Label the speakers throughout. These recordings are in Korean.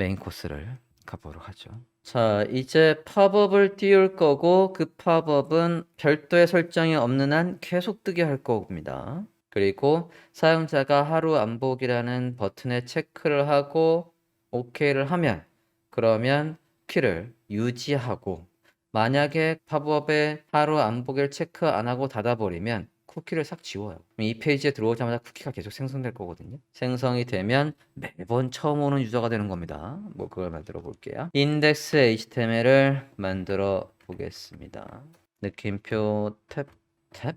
Speaker 1: 메인 코스를 가보도록 하죠. 자, 이제 팝업을 띄울 거고 그 팝업은 별도의 설정이 없는 한 계속 뜨게 할 겁니다. 그리고 사용자가 하루 안 보기라는 버튼에 체크를 하고 OK를 하면 그러면 키를 유지하고 만약에 팝업에 하루 안 보기를 체크 안 하고 닫아버리면 쿠키를 싹 지워요. 이 페이지에 들어오자마자 쿠키가 계속 생성될 거거든요. 생성이 되면 매번 처음 오는 유저가 되는 겁니다. 뭐 그걸 만들어 볼게요. 인덱스 HTML을 만들어 보겠습니다. 느낌표 탭, 탭,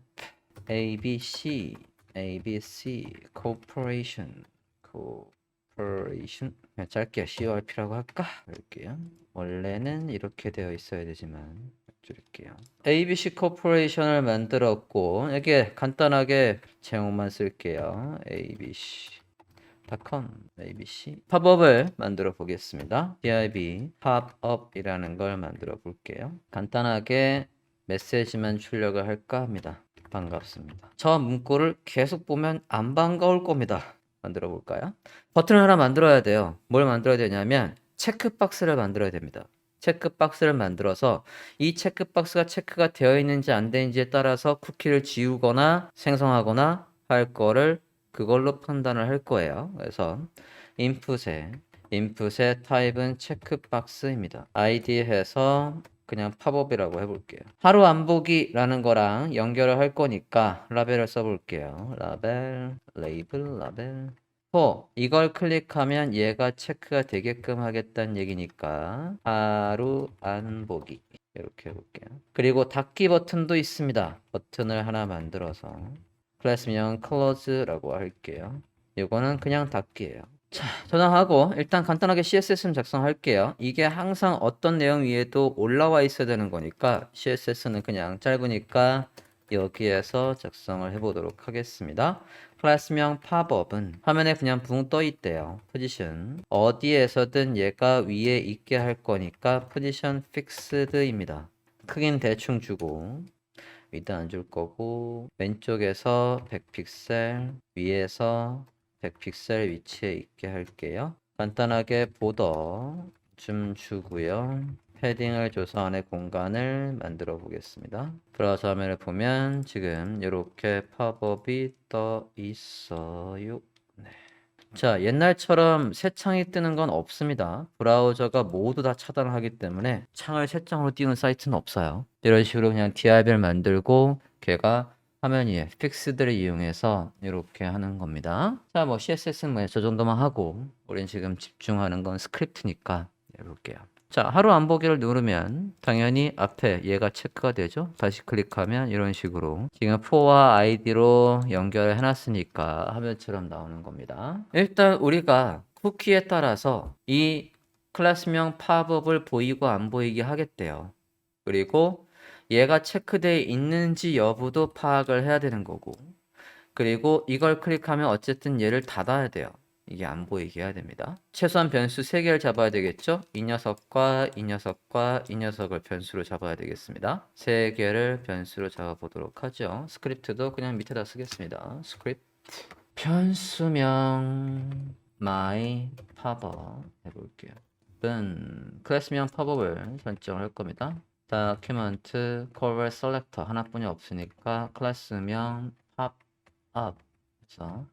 Speaker 1: ABC, ABC, Corporation, Corporation. 짧게 CORP라고 할까? 볼게요. 원래는 이렇게 되어 있어야 되지만 줄일게요. ABC 코퍼레이션을 만들었고 여기에 간단하게 제목만 쓸게요. abc.com abc 팝업을 만들어 보겠습니다. div 팝업이라는 걸 만들어 볼게요. 간단하게 메시지만 출력을 할까 합니다. 반갑습니다. 저 문구를 계속 보면 안 반가울 겁니다. 만들어 볼까요? 버튼을 하나 만들어야 돼요. 뭘 만들어야 되냐면 체크박스를 만들어야 됩니다. 체크박스를 만들어서 이 체크박스가 체크가 되어 있는지 안 되는지에 따라서 쿠키를 지우거나 생성하거나 할 거를 그걸로 판단을 할 거예요. 그래서 인풋에 인풋의 타입은 체크박스입니다. id 해서 그냥 팝업이라고 해볼게요. 하루 안 보기라는 거랑 연결을 할 거니까 라벨을 써볼게요. 라벨, 레이블, 라벨. 호 이걸 클릭하면 얘가 체크가 되게끔 하겠다는 얘기니까 하루 안 보기 이렇게 해볼게요. 그리고 닫기 버튼도 있습니다. 버튼을 하나 만들어서 클래스명 close라고 할게요. 이거는 그냥 닫기예요. 자, 저장하고 일단 간단하게 CSS는 작성할게요. 이게 항상 어떤 내용 위에도 올라와 있어야 되는 거니까 CSS는 그냥 짧으니까 여기에서 작성을 해보도록 하겠습니다. 클래스명 팝업은 화면에 그냥 붕 떠 있대요. 포지션 어디에서든 얘가 위에 있게 할 거니까 포지션 픽스드입니다. 크긴 대충 주고 위도 안줄 거고 왼쪽에서 100픽셀 위에서 100픽셀 위치에 있게 할게요. 간단하게 보더 좀 주고요. 패딩을 안에 공간을 만들어 보겠습니다. 브라우저 화면을 보면 지금 이렇게 팝업이 떠 있어요. 네. 자, 옛날처럼 새 창이 뜨는 건 없습니다. 브라우저가 모두 다 차단을 하기 때문에 창을 새 창으로 띄우는 사이트는 없어요. 이런 식으로 그냥 DIB를 만들고 걔가 화면 위에 픽스들을 이용해서 이렇게 하는 겁니다. 자, 뭐 CSS는 뭐저 정도만 하고 우린 지금 집중하는 건 스크립트니까 해볼게요. 자, 하루 안 보기를 누르면 당연히 앞에 얘가 체크가 되죠. 다시 클릭하면 이런 식으로 지금 4와 아이디로 연결을 해놨으니까 화면처럼 나오는 겁니다. 일단 우리가 쿠키에 따라서 이 클래스명 팝업을 보이고 안 보이게 하겠대요. 그리고 얘가 체크되어 있는지 여부도 파악을 해야 되는 거고 그리고 이걸 클릭하면 어쨌든 얘를 닫아야 돼요. 이게 안 보이게 해야 됩니다. 최소한 변수 3개를 잡아야 되겠죠? 이 녀석과 이 녀석과 이 녀석을 변수로 잡아야 되겠습니다. 3개를 변수로 잡아보도록 하죠. 스크립트도 그냥 밑에다 쓰겠습니다. 스크립트 변수명 my pop 해볼게요. 은 클래스명 팝업을 설정을 할 겁니다. 다큐멘트 콜 셀렉터 하나뿐이 없으니까 클래스명 팝업 해서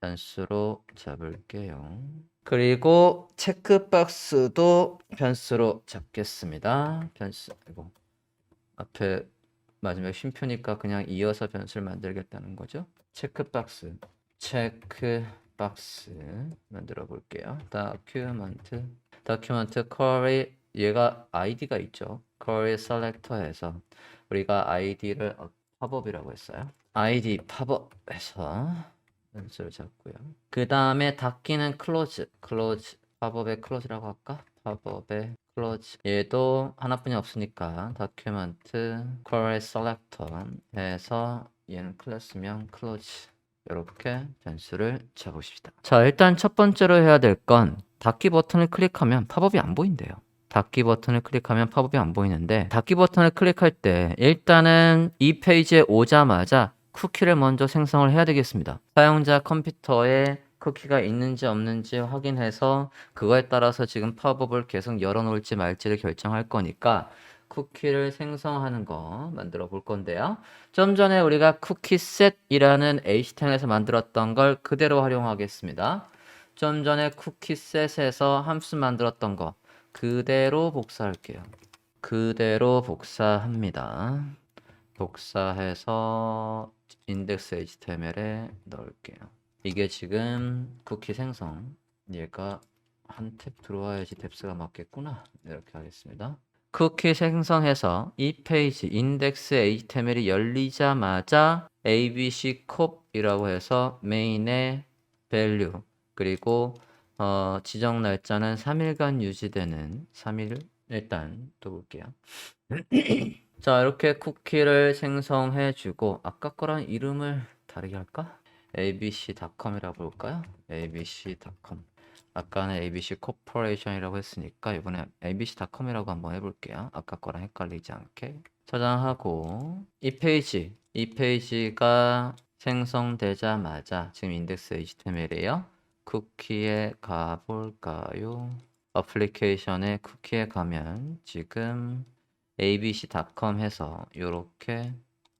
Speaker 1: 변수로 잡을게요. 그리고 체크박스도 변수로 잡겠습니다. 변수, 이거 앞에 마지막 쉼표니까 그냥 이어서 변수를 만들겠다는 거죠. 체크박스, 체크박스 만들어 볼게요. 다큐멘트, 다큐멘트 쿼리 얘가 아이디가 있죠. 쿼리 셀렉터에서 우리가 아이디를 팝업이라고 했어요. 아이디 팝업에서 변수를 잡고요. 그 다음에 닫기는 클로즈, 클로즈, 팝업의 클로즈라고 할까? 팝업의 클로즈. 얘도 하나뿐이 없으니까 다큐멘트 쿼리 셀렉터 해서 얘는 클래스명 클로즈. 이렇게 변수를 잡으십시다. 자, 일단 첫 번째로 해야 될 건 닫기 버튼을 클릭하면 팝업이 안 보인대요. 닫기 버튼을 클릭하면 팝업이 안 보이는데 닫기 버튼을 클릭할 때 일단은 이 페이지에 오자마자 쿠키를 먼저 생성을 해야 되겠습니다. 사용자 컴퓨터에 쿠키가 있는지 없는지 확인해서 그거에 따라서 지금 팝업을 계속 열어놓을지 말지를 결정할 거니까 쿠키를 생성하는 거 만들어 볼 건데요. 좀 전에 우리가 쿠키 셋이라는 HTML에서 만들었던 걸 그대로 활용하겠습니다. 좀 전에 쿠키 셋에서 함수 만들었던 거 그대로 복사할게요. 그대로 복사합니다. 복사해서 인덱스 HTML에 넣을게요. 이게 지금 쿠키 생성. 얘가 한 탭 들어와야지 탭스가 맞겠구나. 이렇게 하겠습니다. 쿠키 생성해서 이 페이지 인덱스 HTML이 열리자마자 abc 콥이라고 해서 메인의 value 그리고 어, 지정 날짜는 3일간 유지되는 3일 일단 또 볼게요. 자, 이렇게 쿠키를 생성해 주고 아까 거랑 이름을 다르게 할까? abc.com이라고 볼까요? abc.com 아까는 ABC 코퍼레이션이라고 했으니까 이번에 abc.com이라고 한번 해볼게요. 아까 거랑 헷갈리지 않게 저장하고 이 페이지 이 페이지가 생성되자마자 지금 인덱스 HTML이에요. 쿠키에 가볼까요? 어플리케이션에 쿠키에 가면 지금 abc.com 해서 이렇게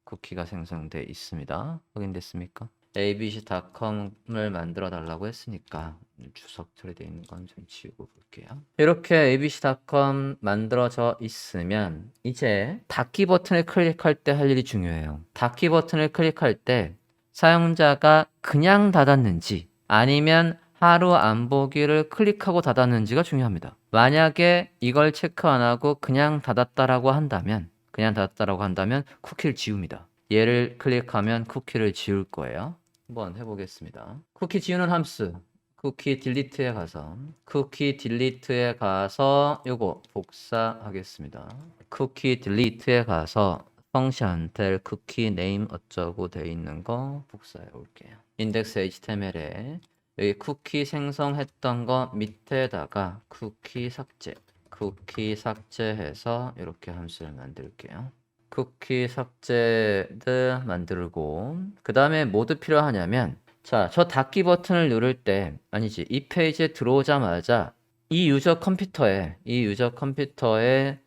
Speaker 1: 쿠키가 생성돼 있습니다. 확인됐습니까? abc.com을 만들어 달라고 했으니까 주석 처리되어 있는 건 좀 지우고 볼게요. 이렇게 abc.com 만들어져 있으면 이제 닫기 버튼을 클릭할 때 할 일이 중요해요. 닫기 버튼을 클릭할 때 사용자가 그냥 닫았는지 아니면 하루 안 보기를 클릭하고 닫았는지가 중요합니다. 만약에 이걸 체크 안 하고 그냥 닫았다라고 한다면 그냥 닫았다라고 한다면 쿠키를 지웁니다. 얘를 클릭하면 쿠키를 지울 거예요. 한번 해보겠습니다. 쿠키 지우는 함수 쿠키 딜리트에 가서 쿠키 딜리트에 가서 요거 복사하겠습니다. 쿠키 딜리트에 가서 펑션 될 쿠키 네임 어쩌고 돼 있는 거 복사해 올게요. 인덱스 HTML에 여기 쿠키 생성했던 거 밑에다가 쿠키 삭제 쿠키 삭제해서 이렇게 함수를 만들게요. 쿠키 삭제를 만들고 그 다음에 뭐도 필요하냐면 자, 저 닫기 버튼을 누를 때 아니지 이 페이지에 들어오자마자 이 유저 컴퓨터에 이 유저 컴퓨터에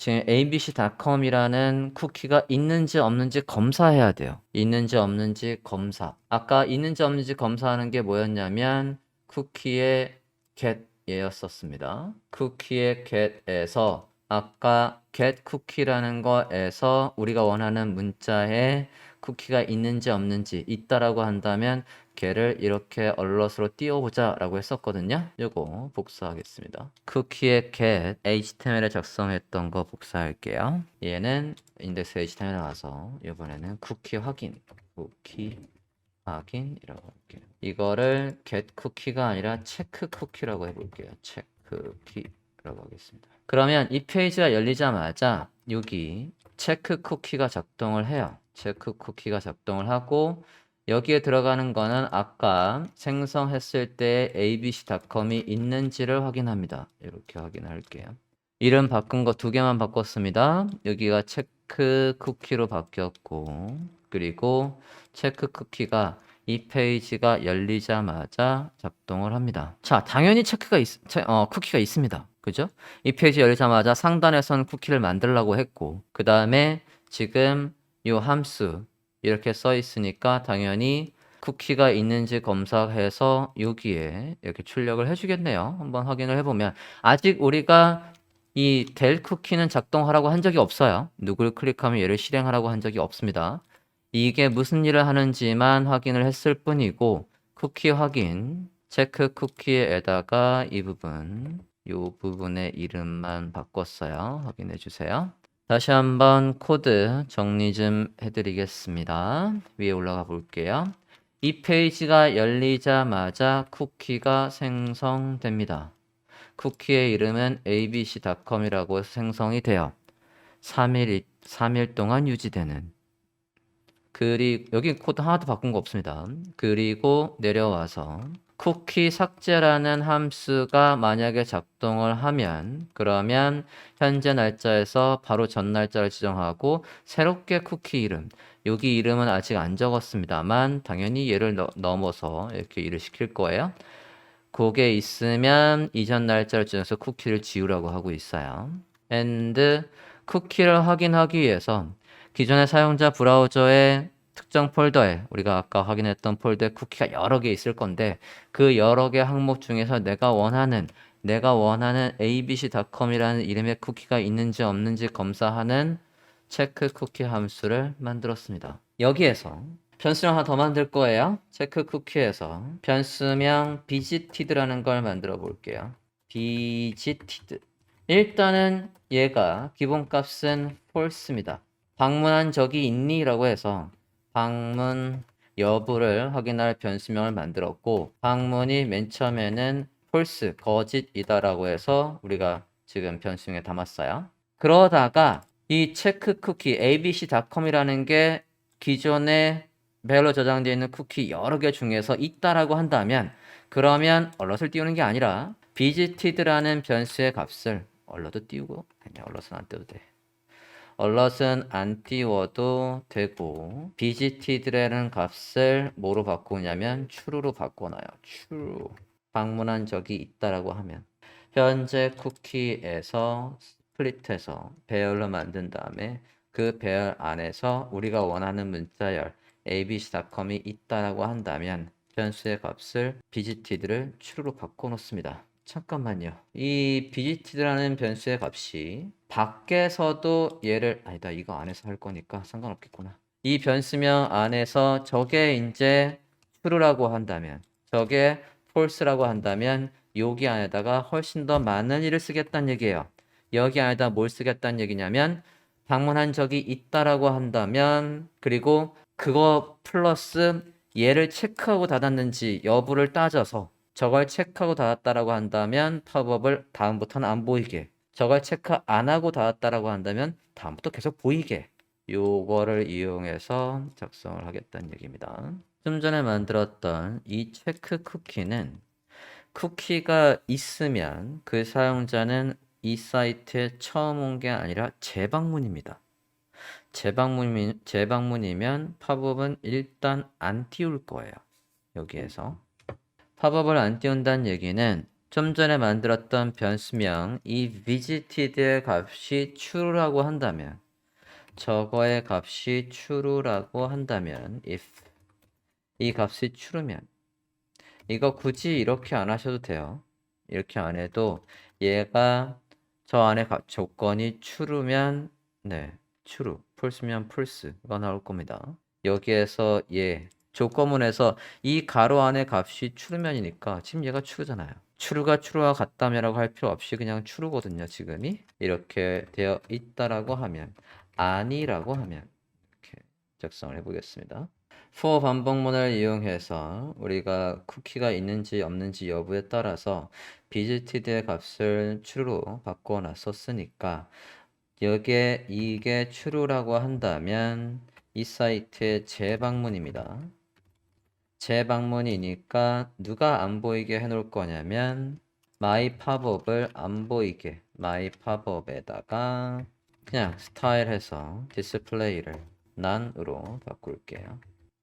Speaker 1: 지금 abc.com이라는 쿠키가 있는지 없는지 검사해야 돼요. 있는지 없는지 검사. 아까 있는지 없는지 검사하는 게 뭐였냐면 쿠키의 get이었었습니다. 쿠키의 get에서 아까 get 쿠키라는 거에서 우리가 원하는 문자에 쿠키가 있는지 없는지 있다라고 한다면 걔를 이렇게 얼럿으로 띄워보자 라고 했었거든요. 요거 복사하겠습니다. 쿠키의 get HTML에 작성했던 거 복사할게요. 얘는 인덱스 HTML에 와서 이번에는 쿠키 확인 쿠키 확인이라고 할게요. 이거를 get 쿠키가 아니라 체크 쿠키라고 해볼게요. 체크 쿠키라고 하겠습니다. 그러면 이 페이지가 열리자마자 여기 체크 쿠키가 작동을 해요. 체크 쿠키가 작동을 하고 여기에 들어가는 거는 아까 생성했을 때 abc.com이 있는지를 확인합니다. 이렇게 확인할게요. 이름 바꾼 거 두 개만 바꿨습니다. 여기가 체크 쿠키로 바뀌었고 그리고 체크 쿠키가 이 페이지가 열리자마자 작동을 합니다. 자, 당연히 체크가 있, 체, 어, 쿠키가 있습니다. 그죠? 이 페이지 열리자마자 상단에선 쿠키를 만들라고 했고 그 다음에 지금 이 함수 이렇게 써 있으니까 당연히 쿠키가 있는지 검사해서 여기에 이렇게 출력을 해주겠네요. 한번 확인을 해보면 아직 우리가 이 델 쿠키는 작동하라고 한 적이 없어요. 누구를 클릭하면 얘를 실행하라고 한 적이 없습니다. 이게 무슨 일을 하는지만 확인을 했을 뿐이고 쿠키 확인 체크 쿠키에다가 이 부분 이 부분의 이름만 바꿨어요. 확인해 주세요. 다시 한번 코드 정리 좀 해드리겠습니다. 위에 올라가 볼게요. 이 페이지가 열리자마자 쿠키가 생성됩니다. 쿠키의 이름은 abc.com이라고 생성이 돼요. 3일, 3일 동안 유지되는. 그리고 여기 코드 하나도 바꾼 거 없습니다. 그리고 내려와서 쿠키 삭제라는 함수가 만약에 작동을 하면 그러면 현재 날짜에서 바로 전 날짜를 지정하고 새롭게 쿠키 이름 여기 이름은 아직 안 적었습니다만 당연히 얘를 너- 넘어서 이렇게 일을 시킬 거예요. 그게 있으면 이전 날짜를 지정해서 쿠키를 지우라고 하고 있어요. and 쿠키를 확인하기 위해서 기존의 사용자 브라우저의 특정 폴더에 우리가 아까 확인했던 폴더에 쿠키가 여러 개 있을 건데 그 여러 개 항목 중에서 내가 원하는 내가 원하는 abc.com이라는 이름의 쿠키가 있는지 없는지 검사하는 체크 쿠키 함수를 만들었습니다. 여기에서 변수를 하나 더 만들 거예요. 체크 쿠키에서 변수명 visited라는 걸 만들어 볼게요. visited. 일단은 얘가 기본값은 false입니다. 방문한 적이 있니? 라고 해서 방문 여부를 확인할 변수명을 만들었고 방문이 맨 처음에는 false, 거짓이다라고 해서 우리가 지금 변수명에 담았어요. 그러다가 이 체크 쿠키 abc.com이라는 게 기존에 메일로 저장되어 있는 쿠키 여러 개 중에서 있다라고 한다면 그러면 얼럿을 띄우는 게 아니라 visited라는 변수의 값을 얼럿도 띄우고 아니 얼럿은 안 띄워도 돼. 얼럿은 안 띄워도 되고 visited라는 값을 뭐로 바꾸냐면 true로 바꿔놔요. true. 방문한 적이 있다라고 하면 현재 쿠키에서 스플릿해서 배열로 만든 다음에 그 배열 안에서 우리가 원하는 문자열 abc.com이 있다라고 한다면 변수의 값을 visited를 true로 바꿔놓습니다. 잠깐만요. 이 visited라는 변수의 값이 밖에서도 얘를 아니다 이거 안에서 할 거니까 상관없겠구나. 이 변수명 안에서 저게 이제 true라고 한다면 저게 false라고 한다면 여기 안에다가 훨씬 더 많은 일을 쓰겠다는 얘기예요. 여기 안에다 뭘 쓰겠다는 얘기냐면 방문한 적이 있다라고 한다면 그리고 그거 플러스 얘를 체크하고 닫았는지 여부를 따져서 저걸 체크하고 닫았다라고 한다면 팝업을 다음부터는 안 보이게 저걸 체크 안 하고 닫았다라고 한다면 다음부터 계속 보이게 요거를 이용해서 작성을 하겠다는 얘기입니다. 좀 전에 만들었던 이 체크 쿠키는 쿠키가 있으면 그 사용자는 이 사이트에 처음 온 게 아니라 재방문입니다. 재방문, 재방문이면 팝업은 일단 안 띄울 거예요. 여기에서. 팝업을 안 띄운다는 얘기는 좀 전에 만들었던 변수명 이 visited의 값이 true라고 한다면 저거의 값이 true라고 한다면 if 이 값이 true면 이거 굳이 이렇게 안 하셔도 돼요. 이렇게 안 해도 얘가 저 안에 가- 조건이 true면 네, true, false면 false가 나올 겁니다. 여기에서 얘 조건문에서 이 가로 안에 값이 true면이니까 지금 얘가 true잖아요. True가 true와 같다며라고 할 필요 없이 그냥 true거든요. 지금이 이렇게 되어 있다라고 하면 아니라고 하면 이렇게 작성을 해보겠습니다. for 반복문을 이용해서 우리가 쿠키가 있는지 없는지 여부에 따라서 visited의 값을 true로 바꿔놨었으니까 여기에 이게 true라고 한다면 이 사이트의 재방문입니다. 재방문이니까 누가 안 보이게 해놓을 거냐면 my 팝업을 안 보이게 my 팝업에다가 그냥 스타일 해서 디스플레이를 none으로 바꿀게요.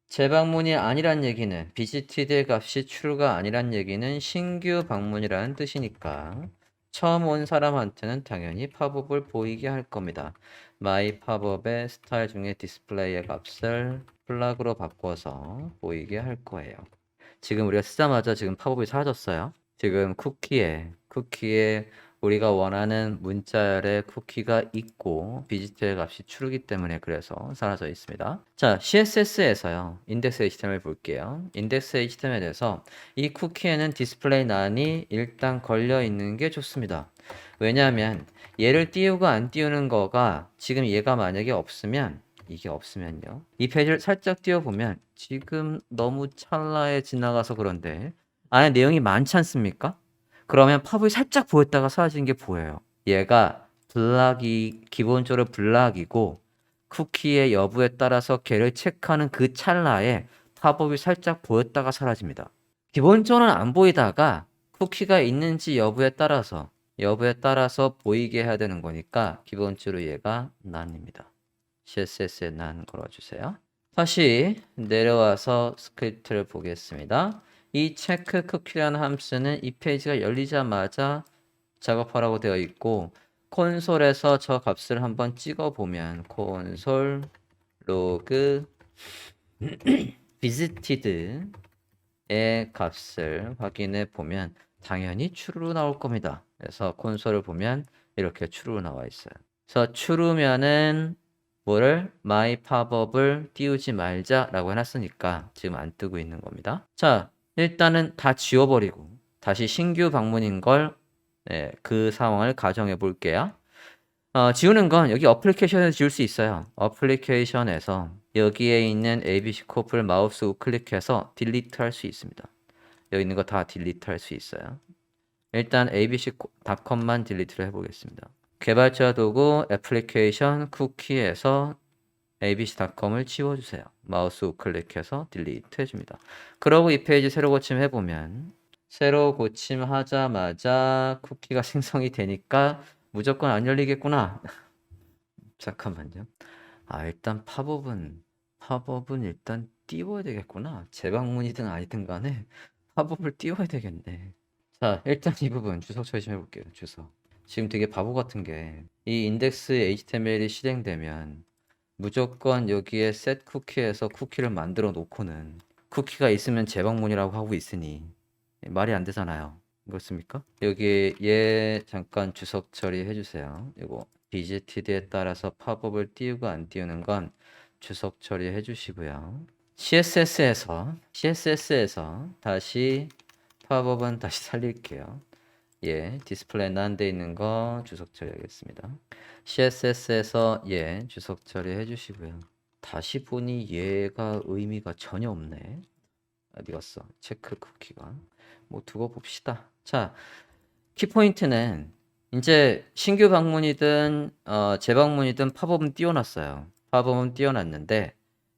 Speaker 1: 재방문이 아니란 얘기는 visited의 값이 true가 아니란 얘기는 신규 방문이라는 뜻이니까 처음 온 사람한테는 당연히 팝업을 보이게 할 겁니다. my 팝업의 스타일 중에 디스플레이의 값을 플락으로 바꿔서 보이게 할 거예요. 지금 우리가 쓰자마자 지금 팝업이 사라졌어요. 지금 쿠키에 쿠키에 우리가 원하는 문자열의 쿠키가 있고 비지트의 값이 true이기 때문에 그래서 사라져 있습니다. 자, CSS에서요. 인덱스 HTML 볼게요. 인덱스 HTML에서 이 쿠키에는 디스플레이 난이 일단 걸려 있는 게 좋습니다. 왜냐하면 얘를 띄우고 안 띄우는 거가 지금 얘가 만약에 없으면 이게 없으면요. 이 페이지를 살짝 띄워보면 지금 너무 찰나에 지나가서 그런데 안에 내용이 많지 않습니까? 그러면 팝이 살짝 보였다가 사라지는 게 보여요. 얘가 블락이 기본적으로 블락이고 쿠키의 여부에 따라서 걔를 체크하는 그 찰나에 팝업이 살짝 보였다가 사라집니다. 기본적으로는 안 보이다가 쿠키가 있는지 여부에 따라서 여부에 따라서 보이게 해야 되는 거니까 기본적으로 얘가 난입니다. CSS에 난 걸어주세요. 다시 내려와서 스크립트를 보겠습니다. 이 체크 쿠키라는 함수는 이 페이지가 열리자마자 작업하라고 되어 있고 콘솔에서 저 값을 한번 찍어 보면 콘솔 로그 visited 의 값을 확인해 보면 당연히 true로 나올 겁니다. 그래서 콘솔을 보면 이렇게 true로 나와 있어요. 그래서 true면은 뭐를 my popup을 띄우지 말자라고 해놨으니까 지금 안 뜨고 있는 겁니다. 자, 일단은 다 지워버리고 다시 신규 방문인 걸 네, 그 상황을 가정해 볼게요. 어, 지우는 건 여기 어플리케이션에서 지울 수 있어요. 어플리케이션에서 여기에 있는 ABC 코프를 마우스 우클릭해서 딜리트 할 수 있습니다. 여기 있는 거 다 딜리트 할 수 있어요. 일단 abc.com만 딜리트를 해보겠습니다. 개발자 도구 애플리케이션 쿠키에서 abc.com을 지워주세요. 마우스 우클릭해서 딜리트 해줍니다. 그러고 이 페이지 새로 고침 해보면 새로 고침하자마자 쿠키가 생성이 되니까 무조건 안 열리겠구나. 잠깐만요. 아, 일단 팝업은, 팝업은 일단 띄워야 되겠구나. 재방문이든 아니든 간에 팝업을 띄워야 되겠네. 자, 일단 이 부분 주석 처리 좀 해볼게요. 주석. 지금 되게 바보 같은 게, 이 인덱스 HTML이 실행되면 무조건 여기에 set 쿠키에서 쿠키를 만들어 놓고는 쿠키가 있으면 재방문이라고 하고 있으니 말이 안 되잖아요. 그렇습니까? 여기 얘 잠깐 주석 처리해 주세요. 이거 BGTD에 따라서 팝업을 띄우고 안 띄우는 건 주석 처리해 주시고요. CSS에서 CSS에서 다시 팝업은 다시 살릴게요. 예, 디스플레이 난데 있는 거 주석 처리하겠습니다. CSS에서 예, 주석 처리해 주시고요. 다시 보니 얘가 의미가 전혀 없네. 어디 갔어? 체크 쿠키가. 뭐 두고 봅시다. 자, 키포인트는 이제 신규 방문이든 어, 재방문이든 팝업은 띄워놨어요. 팝업은 띄워놨는데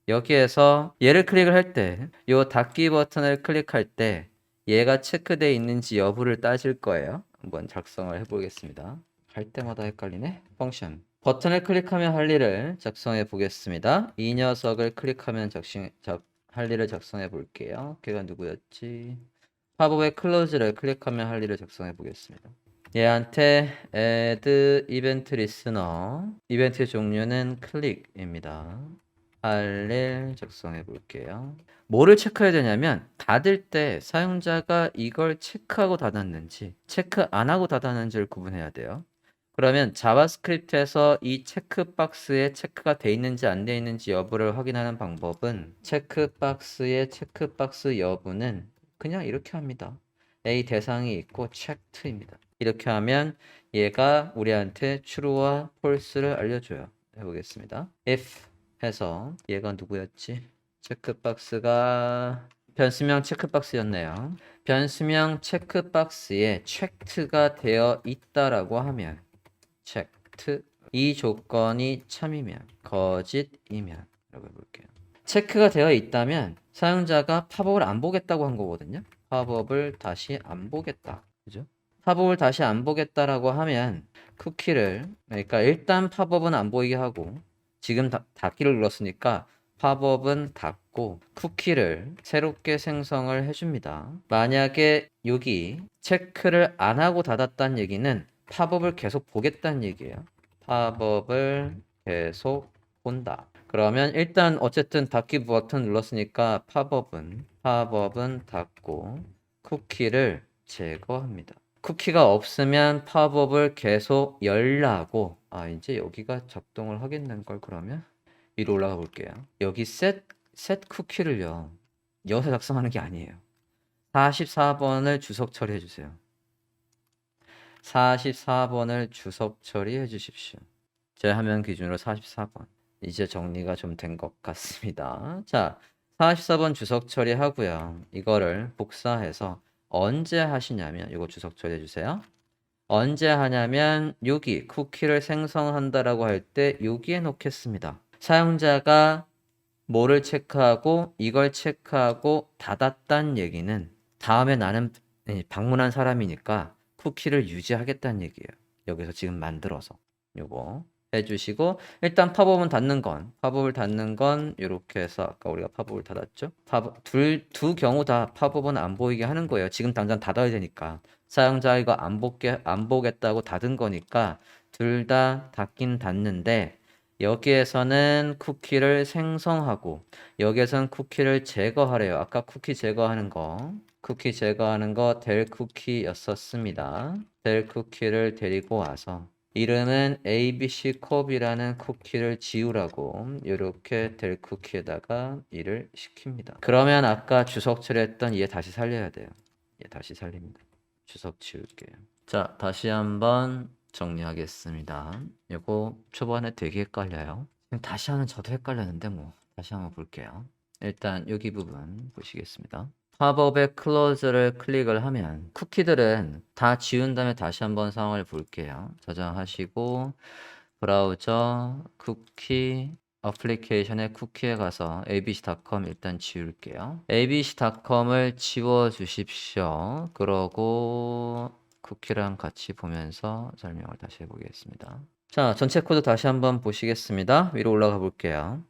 Speaker 1: 여기에서 얘를 클릭을 할때이 닫기 버튼을 클릭할 때 얘가 체크되어 있는지 여부를 따질 거예요. 한번 작성을 해보겠습니다. 할 때마다 헷갈리네. 펑션. 버튼을 클릭하면 할 일을 작성해 보겠습니다. 이 녀석을 클릭하면 작성, 작, 할 일을 작성해 볼게요. 걔가 누구였지? 팝업의 클로즈를 클릭하면 할 일을 작성해 보겠습니다. 얘한테 add event listener 이벤트 종류는 클릭입니다. 할일 작성해 볼게요. 뭐를 체크해야 되냐면 닫을 때 사용자가 이걸 체크하고 닫았는지 체크 안 하고 닫았는지를 구분해야 돼요. 그러면 자바스크립트에서 이 체크박스에 체크가 돼 있는지 안 돼 있는지 여부를 확인하는 방법은 체크박스의 체크박스 여부는 그냥 이렇게 합니다. A 대상이 있고 checked입니다. 이렇게 하면 얘가 우리한테 true와 false를 알려줘요. 해보겠습니다. if 해서 얘가 누구였지? 체크박스가 변수명 체크박스였네요. 변수명 체크박스에 checked가 되어 있다라고 하면 checked 이 조건이 참이면 거짓이면 라고 해볼게요. 체크가 되어 있다면 사용자가 팝업을 안 보겠다고 한 거거든요. 팝업을 다시 안 보겠다. 그죠? 팝업을 다시 안 보겠다라고 하면 쿠키를 그러니까 일단 팝업은 안 보이게 하고 지금 다, 닫기를 눌렀으니까 팝업은 닫고 쿠키를 새롭게 생성을 해줍니다. 만약에 여기 체크를 안 하고 닫았다는 얘기는 팝업을 계속 보겠다는 얘기예요. 팝업을 계속 본다. 그러면 일단 어쨌든 닫기 버튼 눌렀으니까 팝업은 팝업은 닫고 쿠키를 제거합니다. 쿠키가 없으면 팝업을 계속 열라고 아 이제 여기가 작동을 하겠는 걸 그러면 위로 올라가 볼게요. 여기 set set 쿠키를요. 여기서 작성하는 게 아니에요. 44번을 주석 처리해 주세요. 44번을 주석 처리해 주십시오. 제 화면 기준으로 44번. 이제 정리가 좀 된 것 같습니다. 자, 44번 주석 처리하고요. 이거를 복사해서 언제 하시냐면 이거 주석 처리해 주세요. 언제 하냐면 여기 쿠키를 생성한다라고 할 때 여기에 놓겠습니다. 사용자가 뭐를 체크하고 이걸 체크하고 닫았다는 얘기는 다음에 나는 이 방문한 사람이니까 쿠키를 유지하겠다는 얘기예요. 여기서 지금 만들어서 요거 해주시고 일단 팝업은 닫는 건 팝업을 닫는 건 이렇게 해서 아까 우리가 팝업을 닫았죠. 팝 둘두 경우 다 팝업은 안 보이게 하는 거예요. 지금 당장 닫아야 되니까 사용자 이거 안 보게 안 보겠다고 닫은 거니까 둘 다 닫긴 닫는데 여기에서는 쿠키를 생성하고 여기에서는 쿠키를 제거하래요. 아까 쿠키 제거하는 거 쿠키 제거하는 거 델 쿠키였었습니다. 델 쿠키를 데리고 와서 이름은 ABC 컵이라는 쿠키를 지우라고 이렇게 델 쿠키에다가 일을 시킵니다. 그러면 아까 주석 처리했던 얘 다시 살려야 돼요. 얘 다시 살립니다. 주석 지울게요. 자, 다시 한번 정리하겠습니다. 이거 초반에 되게 헷갈려요. 다시 하면 저도 헷갈렸는데 뭐 다시 한번 볼게요. 일단 여기 부분 보시겠습니다. 팝업의 클로즈를 클릭을 하면 쿠키들은 다 지운 다음에 다시 한번 상황을 볼게요. 저장하시고 브라우저 쿠키 어플리케이션의 쿠키에 가서 abc.com 일단 지울게요. abc.com을 지워 주십시오. 그러고 쿠키랑 같이 보면서 설명을 다시 해보겠습니다. 자, 전체 코드 다시 한번 보시겠습니다. 위로 올라가 볼게요.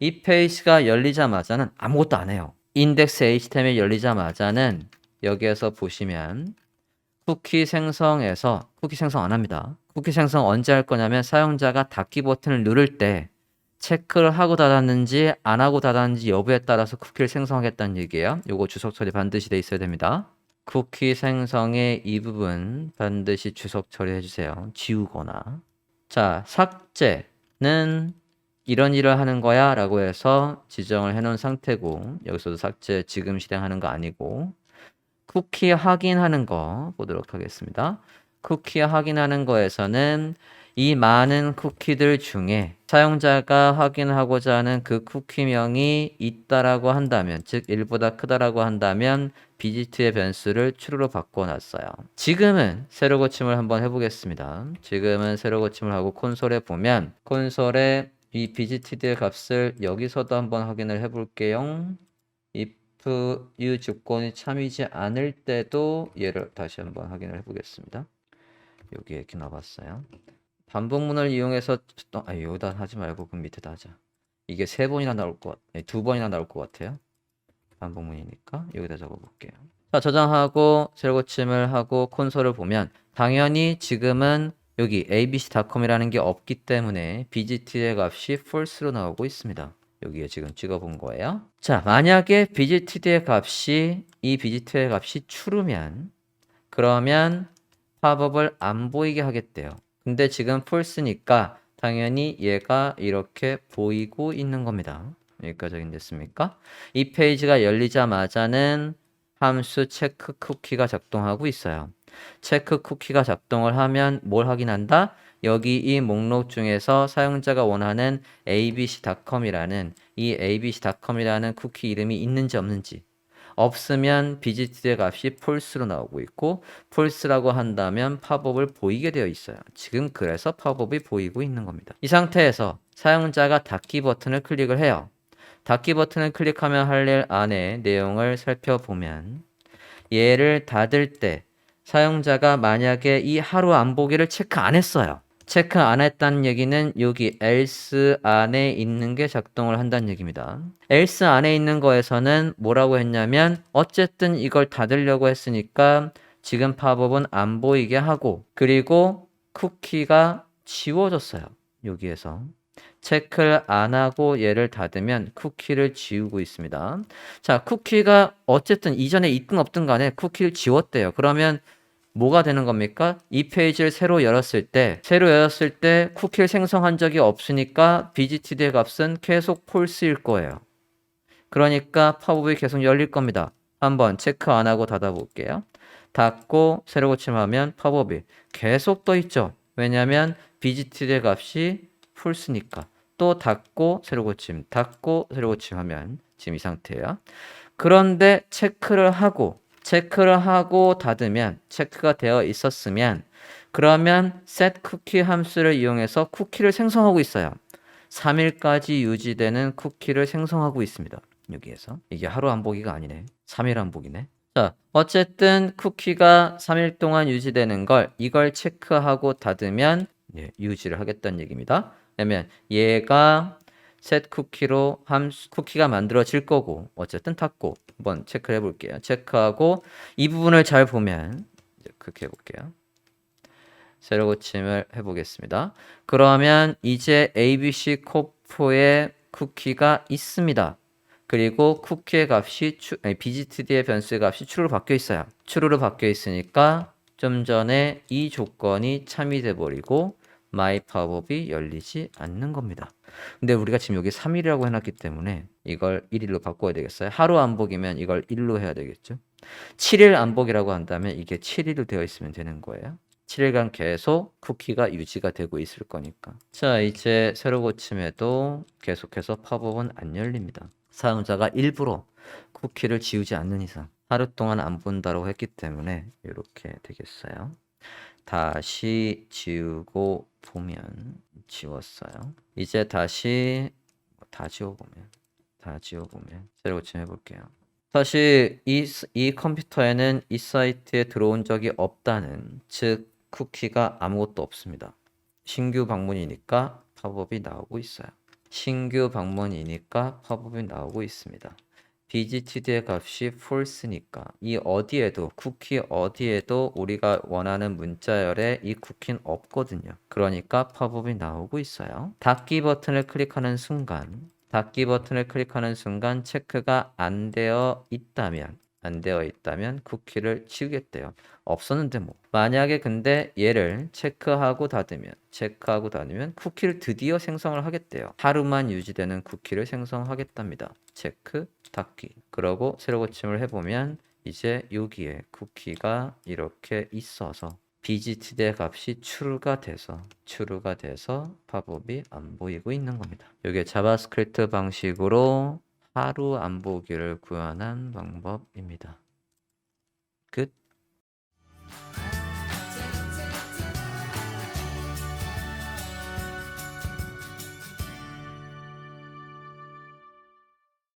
Speaker 1: 이 페이지가 열리자마자는 아무것도 안 해요. 인덱스 HTML 열리자마자는 여기에서 보시면 쿠키 생성에서 쿠키 생성 안 합니다. 쿠키 생성 언제 할 거냐면 사용자가 닫기 버튼을 누를 때 체크를 하고 닫았는지 안 하고 닫았는지 여부에 따라서 쿠키를 생성하겠다는 얘기예요. 요거 주석 처리 반드시 돼 있어야 됩니다. 쿠키 생성의 이 부분 반드시 주석 처리해 주세요. 지우거나. 자, 삭제는 이런 일을 하는 거야 라고 해서 지정을 해 놓은 상태고 여기서도 삭제 지금 실행하는 거 아니고 쿠키 확인하는 거 보도록 하겠습니다. 쿠키 확인하는 거에서는 이 많은 쿠키들 중에 사용자가 확인하고자 하는 그 쿠키명이 있다라고 한다면, 즉 1보다 크다라고 한다면 비지트의 변수를 true로 바꿔놨어요. 지금은 세로 고침을 한번 해보겠습니다. 지금은 세로 고침을 하고 콘솔에 보면 콘솔에 이 BGTD의 값을 여기서도 한번 확인을 해볼게요. if 이 조건이 참이지 않을 때도 얘를 다시 한번 확인을 해보겠습니다. 여기에 이렇게 나왔어요. 반복문을 이용해서 아 여기다 하지 말고 그 밑에다 하자. 이게 세 번이나 나올 것, 아니, 두 번이나 나올 것 같아요. 반복문이니까 여기다 적어볼게요. 자 저장하고 세로 고침을 하고 콘솔을 보면 당연히 지금은 여기 abc.com이라는 게 없기 때문에 bgt의 값이 false로 나오고 있습니다. 여기에 지금 찍어본 거예요. 자, 만약에 bgt의 값이 이 bgt의 값이 true면 그러면 팝업을 안 보이게 하겠대요. 근데 지금 false니까 당연히 얘가 이렇게 보이고 있는 겁니다. 여기까지 확인됐습니까? 이 페이지가 열리자마자는 함수 체크 쿠키가 작동하고 있어요. 체크 쿠키가 작동을 하면 뭘 확인한다? 여기 이 목록 중에서 사용자가 원하는 abc.com이라는 이 abc.com이라는 쿠키 이름이 있는지 없는지 없으면 BGT의 값이 false로 나오고 있고 false라고 한다면 팝업을 보이게 되어 있어요. 지금 그래서 팝업이 보이고 있는 겁니다. 이 상태에서 사용자가 닫기 버튼을 클릭을 해요. 닫기 버튼을 클릭하면 할 일 안에 내용을 살펴보면 얘를 닫을 때 사용자가 만약에 이 하루 안 보기를 체크 안 했어요. 체크 안 했다는 얘기는 여기 else 안에 있는 게 작동을 한다는 얘기입니다. else 안에 있는 거에서는 뭐라고 했냐면 어쨌든 이걸 닫으려고 했으니까 지금 팝업은 안 보이게 하고 그리고 쿠키가 지워졌어요. 여기에서 체크를 안 하고 얘를 닫으면 쿠키를 지우고 있습니다. 자, 쿠키가 어쨌든 이전에 있든 없든 간에 쿠키를 지웠대요. 그러면 뭐가 되는 겁니까? 이 페이지를 새로 열었을 때, 새로 열었을 때 쿠키를 생성한 적이 없으니까 BGTD의 값은 계속 폴스일 거예요. 그러니까 팝업이 계속 열릴 겁니다. 한번 체크 안 하고 닫아 볼게요. 닫고 새로 고침하면 팝업이 계속 떠 있죠. 왜냐하면 BGTD의 값이 풀스니까. 또 닫고 새로 고침, 닫고 새로 고침하면 지금 이 상태예요. 그런데 체크를 하고 체크를 하고 닫으면 체크가 되어 있었으면 그러면 set 쿠키 함수를 이용해서 쿠키를 생성하고 있어요. 3일까지 유지되는 쿠키를 생성하고 있습니다. 여기에서 이게 하루 안 보기가 아니네. 3일 안 보기네. 자, 어쨌든 쿠키가 3일 동안 유지되는 걸 이걸 체크하고 닫으면 예, 유지를 하겠다는 얘기입니다. 그러면 얘가 셋 쿠키로 함수 쿠키가 만들어질 거고 어쨌든 닫고 한번 체크를 해볼게요. 체크하고 이 부분을 잘 보면 이제 그렇게 해볼게요. 세로 고침을 해보겠습니다. 그러면 이제 ABC 코프에 쿠키가 있습니다. 그리고 쿠키의 값이 추, 아니, BGTD의 변수의 값이 true로 바뀌어 있어요. true로 바뀌어 있으니까 좀 전에 이 조건이 참이 돼 버리고 my 팝업이 열리지 않는 겁니다. 근데 우리가 지금 여기 3일이라고 해놨기 때문에 이걸 1일로 바꿔야 되겠어요. 하루 안복이면 이걸 1로 해야 되겠죠. 7일 안복이라고 한다면 이게 7일로 되어 있으면 되는 거예요. 7일간 계속 쿠키가 유지가 되고 있을 거니까. 자, 이제 세로 고침에도 계속해서 팝업은 안 열립니다. 사용자가 일부러 쿠키를 지우지 않는 이상 하루 동안 안 본다고 했기 때문에 이렇게 되겠어요. 다시 지우고 보면 지웠어요. 이제 다시 다 지워보면 다 지워보면 세로 고침 해볼게요. 사실 이, 스- 이 컴퓨터에는 이 사이트에 들어온 적이 없다는 즉 쿠키가 아무것도 없습니다. 신규 방문이니까 팝업이 나오고 있어요. 신규 방문이니까 팝업이 나오고 있습니다. BGTD의 값이 false니까 이 어디에도 쿠키 어디에도 우리가 원하는 문자열에 이 쿠키는 없거든요. 그러니까 팝업이 나오고 있어요. 닫기 버튼을 클릭하는 순간 닫기 버튼을 클릭하는 순간 체크가 안 되어 있다면 안 되어 있다면 쿠키를 지우겠대요. 없었는데 뭐. 만약에 근데 얘를 체크하고 닫으면 체크하고 닫으면 쿠키를 드디어 생성을 하겠대요. 하루만 유지되는 쿠키를 생성하겠답니다. 체크 닫기. 그러고 세로 고침을 해보면 이제 여기에 쿠키가 이렇게 있어서 BGT의 값이 true가 돼서 true가 돼서 팝업이 안 보이고 있는 겁니다. 이게 자바스크립트 방식으로 하루 안 보기를 구현한 방법입니다. 끝.